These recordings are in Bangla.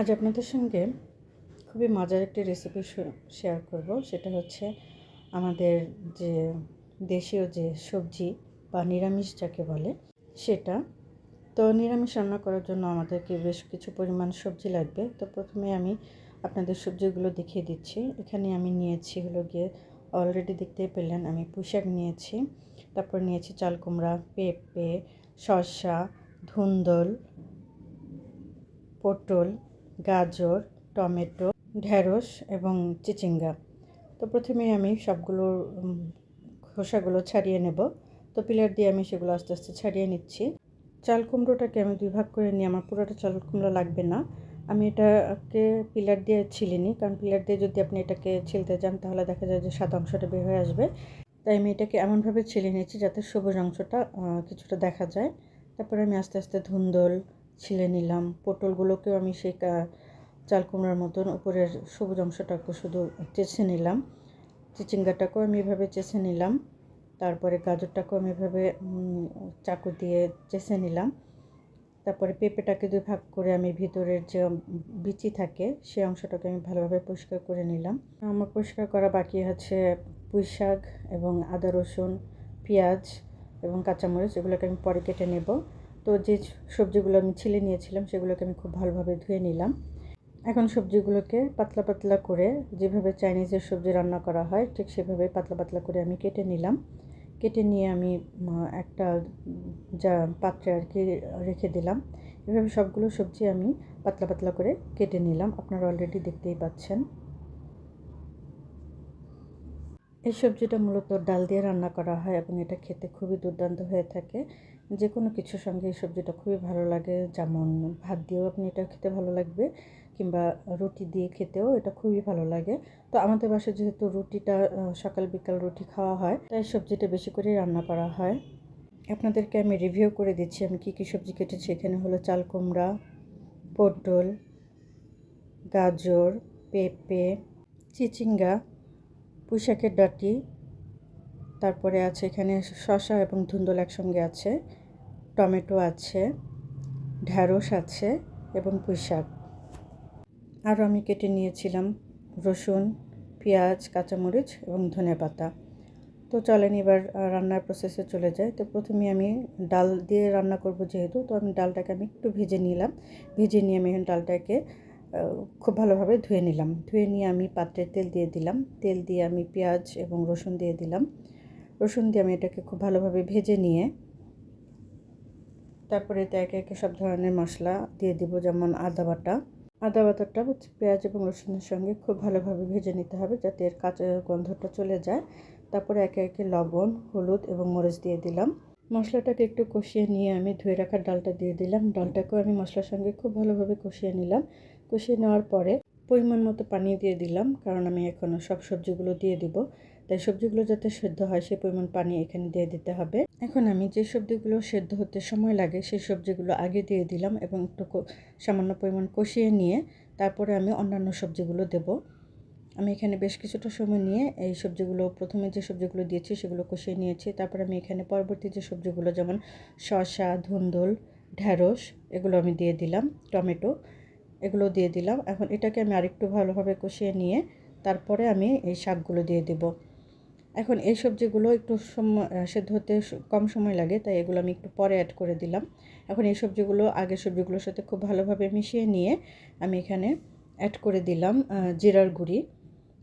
আজ আপনাদের সঙ্গে খুবই মজার একটি রেসিপি শেয়ার করব। সেটা হচ্ছে আমাদের যে দেশীয় যে সবজি বা নিরামিষ যাকে বলে, সেটা। তো নিরামিষ রান্না করার জন্য আমাদেরকে বেশ কিছু পরিমাণ সবজি লাগবে। তো প্রথমে আমি আপনাদের সবজিগুলো দেখিয়ে দিচ্ছি। এখানে আমি নিয়েছি হলো গিয়ে অলরেডি দেখতেই পেলেন, আমি পুঁইশাক নিয়েছি। তারপর নিয়েছি চাল কুমড়া, পেঁপে, শসা, ধুন্দল, পটল গাজর, টমেটো ঢ্যাঁড়স এবং চিচিঙ্গা। তো প্রথমে আমি সবগুলো খোসাগুলো ছাড়িয়ে নেব। তো পিলার দিয়ে আমি সেগুলো আস্তে আস্তে ছাড়িয়ে নিচ্ছি। চাল কুমড়োটাকে আমি দুই ভাগ করে নিই। আমার পুরোটা চাল কুমড়ো লাগবে না। আমি এটাকে পিলার দিয়ে ছিলিনি। কারণ পিলার দিয়ে যদি আপনি এটাকে ছিলতে যান তাহলে দেখা যায় যে সাদা অংশটা বের হয়ে আসবে। তাই আমি এটাকে এমনভাবে ছিলে নিয়েছি যাতে সবুজ অংশটা কিছুটা দেখা যায়। তারপরে আমি আস্তে আস্তে ধুন্দল ছিলে নিলাম। পটলগুলোকেও আমি সেই চাল কুমড়ার মতন উপরের সবুজ অংশটাকে শুধু চেঁচে নিলাম। চিচিঙ্গাটাকেও আমি এভাবে চেঁচে নিলাম। তারপরে গাজরটাকেও আমি এভাবে চাকু দিয়ে চেঁচে নিলাম। তারপরে পেঁপেটাকে দুই ভাগ করে আমি ভিতরের যে বিচি থাকে সেই অংশটাকে আমি ভালোভাবে পরিষ্কার করে নিলাম। আমার পরিষ্কার করা বাকি আছে পুঁই শাক এবং আদা রসুন, পেঁয়াজ এবং কাঁচামরিচ। এগুলোকে আমি পরে কেটে নেব। তো যে সবজিগুলো আমি ছিলে নিয়েছিলাম, সেগুলোকে আমি খুব ভালোভাবে ধুয়ে নিলাম। এখন সবজিগুলোকে পাতলা পাতলা করে যেভাবে চাইনিজের সবজি রান্না করা হয়, ঠিক সেভাবে পাতলা পাতলা করে আমি কেটে নিলাম। কেটে নিয়ে আমি একটা যা পাত্রে আর কি রেখে দিলাম। এভাবে সবগুলো সবজি আমি পাতলা পাতলা করে কেটে নিলাম। আপনারা অলরেডি দেখতেই পাচ্ছেন। এই সবজিটা মূলত ডাল দিয়ে রান্না করা হয় এবং এটা খেতে খুবই দুর্দান্ত হয়ে থাকে। যে কোনো কিছুর সঙ্গে এই সবজিটা খুবই ভালো লাগে। যেমন ভাত দিয়েও আপনি এটা খেতে ভালো লাগবে কিংবা রুটি দিয়ে খেতেও এটা খুবই ভালো লাগে। তো আমাদের বাসায় যেহেতু রুটিটা সকাল বিকাল রুটি খাওয়া হয়, তাই সবজিটা বেশি করে রান্না করা হয়। আপনাদেরকে আমি রিভিউ করে দিচ্ছি আমি কী কী সবজি কেটেছি। এখানে হলো চাল কুমড়া, পটল, গাজর, পেঁপে, চিচিঙ্গা, পুঁইশাকের ডাটি, তারপরে আছে এখানে শশা এবং ধুন্দল একসঙ্গে আছে। টমেটো আছে, ঢ্যাঁড়স আছে এবং পুঁই শাক। আরও আমি কেটে নিয়েছিলাম রসুন, পেঁয়াজ, কাঁচামরিচ এবং ধনে পাতা। তো চলেন এবার রান্নার প্রসেসে চলে যায় তো প্রথমে আমি ডাল দিয়ে রান্না করব যেহেতু, তো আমি ডালটাকে আমি একটু ভেজে নিলাম। ভেজে নিয়ে আমি ডালটাকে খুব ভালোভাবে ধুয়ে নিলাম। ধুয়ে নিয়ে আমি পাত্রে তেল দিয়ে দিলাম। তেল দিয়ে আমি পেঁয়াজ এবং রসুন দিয়ে দিলাম। রসুন দিয়ে আমি এটাকে খুব ভালোভাবে ভেজে নিয়ে তারপরে এতে একে একে সব ধরনের মশলা দিয়ে দিব, যেমন আদা বাটা। আদা বাটাটা পেঁয়াজ এবং রসুনের সঙ্গে খুব ভালোভাবে ভেজে নিতে হবে যাতে এর কাঁচা গন্ধটা চলে যায়। তারপরে একে একে লবণ, হলুদ এবং মরিচ দিয়ে দিলাম। মশলাটাকে একটু কষিয়ে নিয়ে আমি ধুয়ে রাখার ডালটা দিয়ে দিলাম। ডালটাকেও আমি মশলার সঙ্গে খুব ভালোভাবে কষিয়ে নিলাম। কষিয়ে নেওয়ার পরে পরিমাণ মতো পানি দিয়ে দিলাম, কারণ আমি এখন সব সবজিগুলো দিয়ে দিব। তাই সবজিগুলো যাতে সেদ্ধ হয় সেই পরিমাণ পানি এখানে দিয়ে দিতে হবে। এখন আমি যে সবজিগুলো সেদ্ধ হতে সময় লাগে, সেই সবজিগুলো আগে দিয়ে দিলাম এবং একটু সামান্য পরিমাণ কষিয়ে নিয়ে তারপরে আমি অন্যান্য সবজিগুলো দেব। আমি এখানে বেশ কিছুটা সময় নিয়ে এই সবজিগুলো, প্রথমে যে সবজিগুলো দিয়েছি সেগুলো কষিয়ে নিয়েছি। তারপর আমি এখানে পরবর্তী যে সবজিগুলো, যেমন শসা, ধুন্দল ঢ্যাঁড়স এগুলো আমি দিয়ে দিলাম, টমেটো। এগুলো দিয়ে দিলাম। এখন এটাকে আমি আরেকটু ভালোভাবে কষিয়ে নিয়ে তারপরে আমি এই শাকগুলো দিয়ে দেব। এখন এই সবজিগুলো একটু সেদ্ধ হতে কম সময় লাগে, তাই এগুলো আমি একটু পরে অ্যাড করে দিলাম। এখন এই সবজিগুলো, আগের সবজিগুলোর সাথে খুব ভালোভাবে মিশিয়ে নিয়ে আমি এখানে অ্যাড করে দিলাম জিরার গুঁড়ি।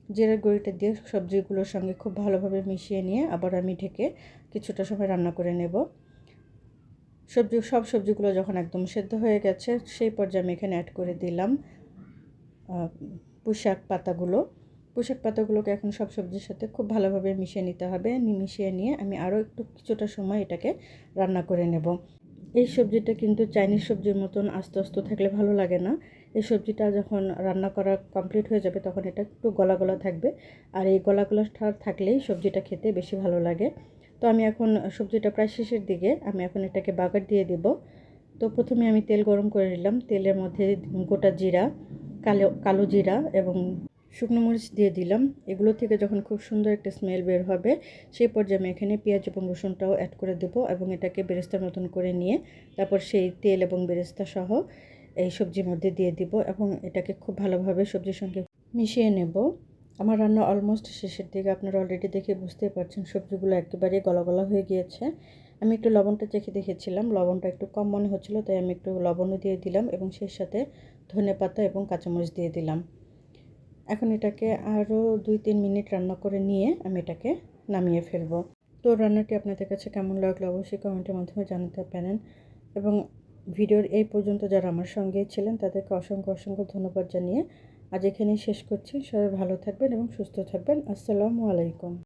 জিরার গুঁড়িটা দিয়ে সবজিগুলোর সঙ্গে খুব ভালোভাবে মিশিয়ে নিয়ে আবার আমি ঢেকে কিছুটা সময় রান্না করে নেব। সবজি, সব সবজিগুলো যখন একদম সেদ্ধ হয়ে গেছে, সেই পর্যায়ে আমি এখানে অ্যাড করে দিলাম পুঁশাক পাতাগুলো। পোশাক পাতাগুলোকে এখন সব সবজির সাথে খুব ভালোভাবে মিশিয়ে নিতে হবে। মিশিয়ে নিয়ে আমি আরও একটু কিছুটা সময় এটাকে রান্না করে নেব। এই সবজিটা কিন্তু চাইনিজ সবজির মতন আস্তে আস্তে থাকলে ভালো লাগে না। এই সবজিটা যখন রান্না করা কমপ্লিট হয়ে যাবে, তখন এটা একটু গলা গলা থাকবে। আর এই গলা গলা থাকলেই সবজিটা খেতে বেশি ভালো লাগে। তো আমি এখন সবজিটা প্রায় শেষের দিকে, আমি এখন এটাকে বাগার দিয়ে দেব। তো প্রথমে আমি তেল গরম করে নিলাম। তেলের মধ্যে গোটা জিরা, কালো কালো জিরা এবং শুকনো মরিচ দিয়ে দিলাম। এগুলো থেকে যখন খুব সুন্দর একটা স্মেল বের হবে, সেই পর্যায়ে আমি এখানে পেঁয়াজ এবং রসুনটাও অ্যাড করে দেবো এবং এটাকে বেরেস্তার মতন করে নিয়ে তারপর সেই তেল এবং বেরেস্তা সহ এই সবজির মধ্যে দিয়ে দিব এবং এটাকে খুব ভালোভাবে সবজির সঙ্গে মিশিয়ে নেব। আমার রান্না অলমোস্ট শেষের দিকে, আপনারা অলরেডি দেখে বুঝতেই পারছেন, সবজিগুলো একেবারেই গলা গলা হয়ে গিয়েছে। আমি একটু লবণটা চেখে দেখেছিলাম, লবণটা একটু কম মনে হচ্ছিল, তাই আমি একটু লবণও দিয়ে দিলাম এবং সেই সাথে ধনে পাতা এবং কাঁচামরিচ দিয়ে দিলাম। এখন এটাকে আরও দুই তিন মিনিট রান্না করে নিয়ে আমি এটাকে নামিয়ে ফেলব। তো রান্নাটি আপনাদের কাছে কেমন লাগল অবশ্যই কমেন্টের মাধ্যমে জানাতে পারেন এবং ভিডিওর এই পর্যন্ত যারা আমার সঙ্গে ছিলেন, তাদেরকে অসংখ্য অসংখ্য ধন্যবাদ জানিয়ে আজ এখানেই শেষ করছি। সবাই ভালো থাকবেন এবং সুস্থ থাকবেন। আসসালামু আলাইকুম।